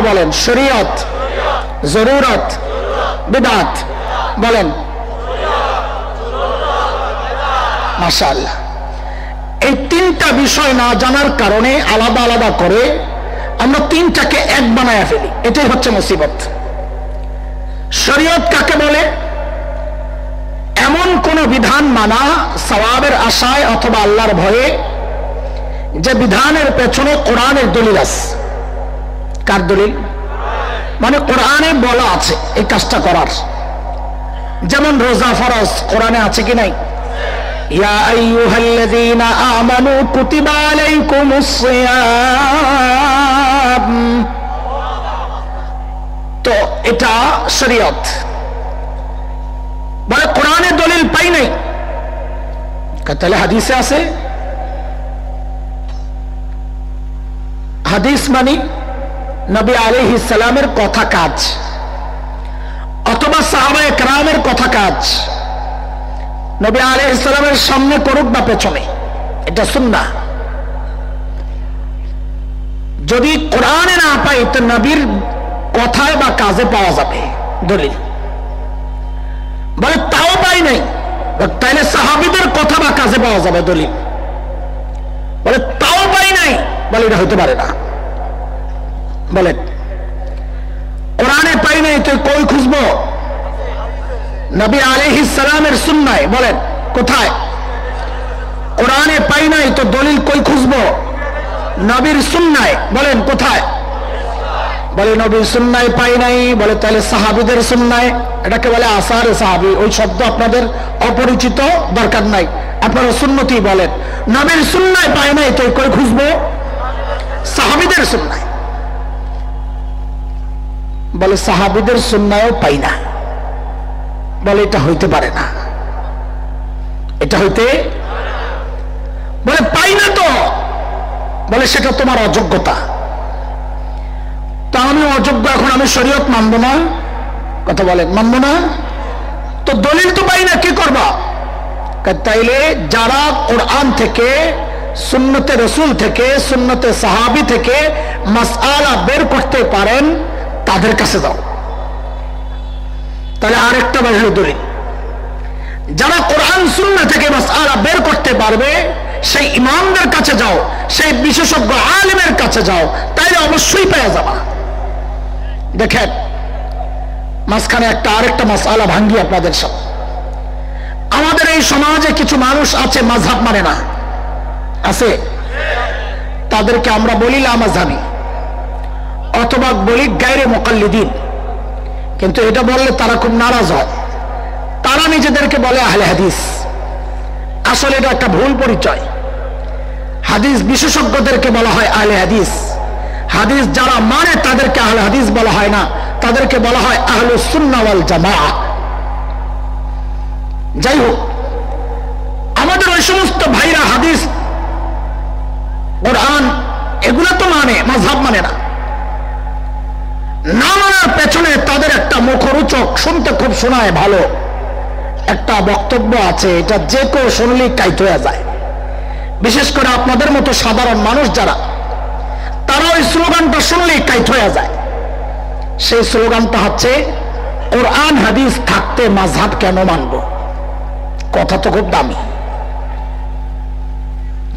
বলেন, শরীয়ত, জরুরত, বিদাত, বলেন। মাশাআল্লাহ। এই তিনটা বিষয় না জানার কারণে আলাদা আলাদা করে আমরা তিনটাকে এক বানায় ফেলি। এটাই হচ্ছে মুসিবত। শরীয়ত কাকে বলে? এমন কোন বিধান মানা সওয়াবের আশায় অথবা আল্লাহর ভয়ে যে বিধানের পেছনে কোরআনের দলিল আছে। কার দলিল? মানে কোরআনে বলা আছে এই কাজটা করার। যেমন রোজা ফরজ কোরআনে আছে কি নাই? ইয়া আইয়ুহাল্লাযীনা তো এটা শরীয়ত। বলে কোরআনের দলিল পাই নাই। তাহলে হাদিসে আছে? হাদিস মানি নবী আলহ ইসলামের কথা কাজ, অথবা সাহাবা একরামের কথা কাজ। নবী আলহ ইসলামের সামনে করুক বা পেছনে, এটা শুননা যদি কোরআনে না পাই, তো নবীর কথায় বা কাজে পাওয়া যাবে, দলিল। বলে, তাও পাই নাই তাইলে সাহাবিদের কথা বা কাজে পাওয়া যাবে, দলিল। বলে, তাও পাই নাই, বলে, এটা হতে পারে না। বলেন। কোরআনে পাই নাই তুই কই খুঁজবো? নবী আলহিস সালামের সুন্নায়, বলেন, কোথায়? কোরআনে পাই নাই তো দলিল কই খুঁজবো? নবীর সুন্নায়, বলেন, কোথায়? বলে, নবীর সুন্নায় পাই নাই, বলে, তাহলে সাহাবিদের সুন্নায়, এটাকে বলে আসার সাহাবি, ওই শব্দ আপনাদের অপরিচিত দরকার নাই। আপনারা সুন্নতি বলেন। নবীর সুন্নায় পাই নাই, তো কই খুঁজবো? সাহাবিদের সুন্নায়। বলে, সাহাবিদের সুন্নায়ও পাই না। বলে, এটা হইতে পারে না। এটা হইতে বলে, পাই না তো। বলে, সেটা তোমার অযোগ্যতা। তা আমি অযোগ্য, এখন আমি শরীয়ত মানবো না। কথা বলেন, মানবো না? তো দলিল তো পাই না, কি করবা? তাইলে যারা কোরআন থেকে, সুন্নতে রসুল থেকে, সুন্নতে সাহাবি থেকে মাসআলা বের করতে পারেন তাদের কাছে যাও তাহলে আরেকটা বাড়ল দলিল। যারা কোরআন শূন্য থেকে মাসআলা বের করতে পারবে, সেই ইমামদের কাছে যাও, সেই বিশেষজ্ঞ আলিমের কাছে যাও, তাইলে অবশ্যই পেয়ে যাবা। দেখেন, মাঝখানে একটা আরেকটা মাসআলা ভাঙ্গি আপনাদের সব আমাদের এই সমাজে কিছু মানুষ আছে, মাঝহাব মানে না। আছে? তাদেরকে আমরা বলি লামাজাবি অথবা বলি গাইরে মোকাল্লিদিন। কিন্তু এটা বললে তারা খুব নারাজ হয়। তারা নিজেদেরকে বলে আহলে হাদিস। আসলে এটা একটা ভুল পরিচয়। হাদিস বিশেষজ্ঞদেরকে বলা হয় আহলে হাদিস। হাদিস যারা মানে তাদেরকে আহলে হাদিস বলা হয় না। তাদেরকে বলা হয় আহলে সুন্নাওয়াল জামা যাই হোক, আমাদের ওই সমস্ত ভাইরা হাদিস, কোরআন, এগুলো তো মানে মাঝহাব মানে না। না মানার পেছনে তাদের একটা মুখরোচক, শুনতে খুব শোনায় ভালো। একটা বক্তব্য আছে, এটা যে কেউ শুনলেই কাইট হয়ে যায়। বিশেষ করে আপনাদের মতো সাধারণ মানুষ যারা, তারা ওই স্লোগানটা শুনলেই কাইট হয়ে যায়। সেই স্লোগানটা হচ্ছে, কোরআন, হাদিস থাকতে মাঝহাব কেন মানব? কথা তো খুব দামি।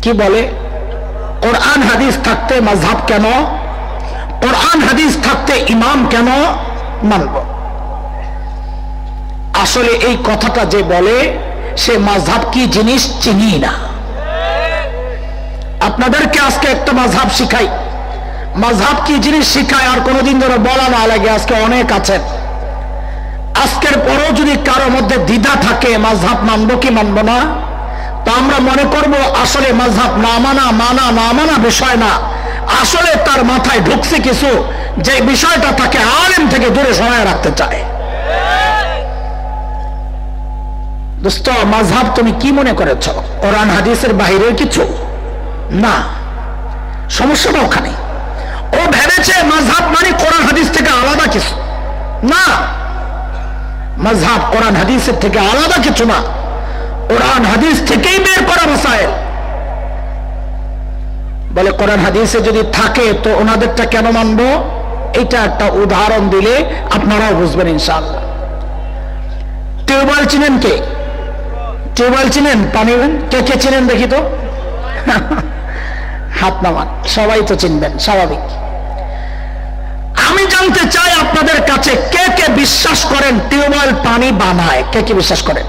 কি বলে? কোরআন, হাদিস থাকতে মাঝহাব কেন কোরআন হাদিস থাকতে ইমাম কেন মানব? আসলে এই কথাটা যে বলে, সে মাঝহাব কি জিনিস চিনি না। আপনাদেরকে আজকে একটা মাঝহাব শিখাই। মাঝহাব কি জিনিস শিখায় আর কোনোদিন ধরে বলা না লাগে, আজকে অনেক আছেন। আজকের পরেও যদি কারও মধ্যে দ্বিধা থাকে, মাঝহাব মানবো কি মানবো না? তা আমরা মনে করব, আসলে মাঝহাব না মানা মানা না মানা বিষয় না। আসলে তার মাথায় ঢুকছে কিছু যে বিষয়টা তাকে আলেম থেকে দূরে সরায় রাখতে চায়। দোস্ত, মাঝহাব তুমি কি মনে করেছ? হাদিসের বাহিরের কিছু? না। সমস্যাটা ওখানে। ও ভেবেছে মাঝহাব মানে কোরআন, হাদিস থেকে আলাদা কিছু। না। মাঝহাব কোরআন, হাদিসের থেকে আলাদা কিছু না। কোরআন, হাদিস থেকেই বের করা মাসাইল বলে কোরআন হাদিসে যদি থাকে, তো ওনাদেরটা কেন মানবো? এটা একটা উদাহরণ দিলে আপনারাও বুঝবেন ইনশাআল্লাহ। টিউবওয়েল চিনেন কে? টিউবওয়েল চিনেন? পানি কে কে চিনেন দেখি তো? হাত নামান। সবাই তো চিনবেন, স্বাভাবিক। আমি জানতে চাই আপনাদের কাছে, কে কে বিশ্বাস করেন টিউবওয়েল পানি বানায়? কে কে বিশ্বাস করেন?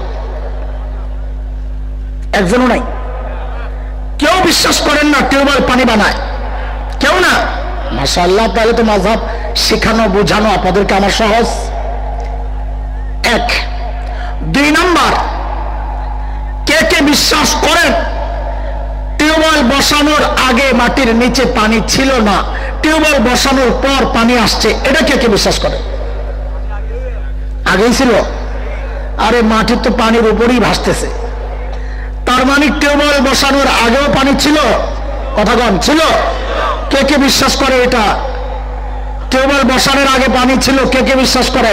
একজনও নাই। কেউ বিশ্বাস করেন না টিউবওয়েল পানি বানায়। কেউ না। মাসাল্লাহ তাহলে তো মাঝাব শেখানো, বোঝানো আপনাদেরকে আমার সহজ। এক। দুই নম্বর, কে কে বিশ্বাস করেন? টিউবওয়েল বসানোর আগে মাটির নিচে পানি ছিল না, টিউবওয়েল বসানোর পর পানি আসছে, এটা কে কে বিশ্বাস করে? আগেই ছিল। আরে মাটির তো পানির উপরেই ভাসতেছে। তার মানে টিউবওয়েল বসানোর আগেও পানি ছিল? কথা কথাগণ, ছিল। কে কে বিশ্বাস করে এটা? টিউবওয়েল বসানোর আগে পানি ছিল, কে কে বিশ্বাস করে?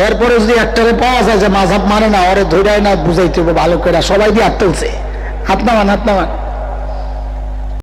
এরপরে যদি একটারে পাওয়া যায় যে মাঝাব মানে না, ওরে ধৈর্য না, বুঝাইতে ভালো করে সবাই দিয়ে হাত তুলছে। হাত নামান।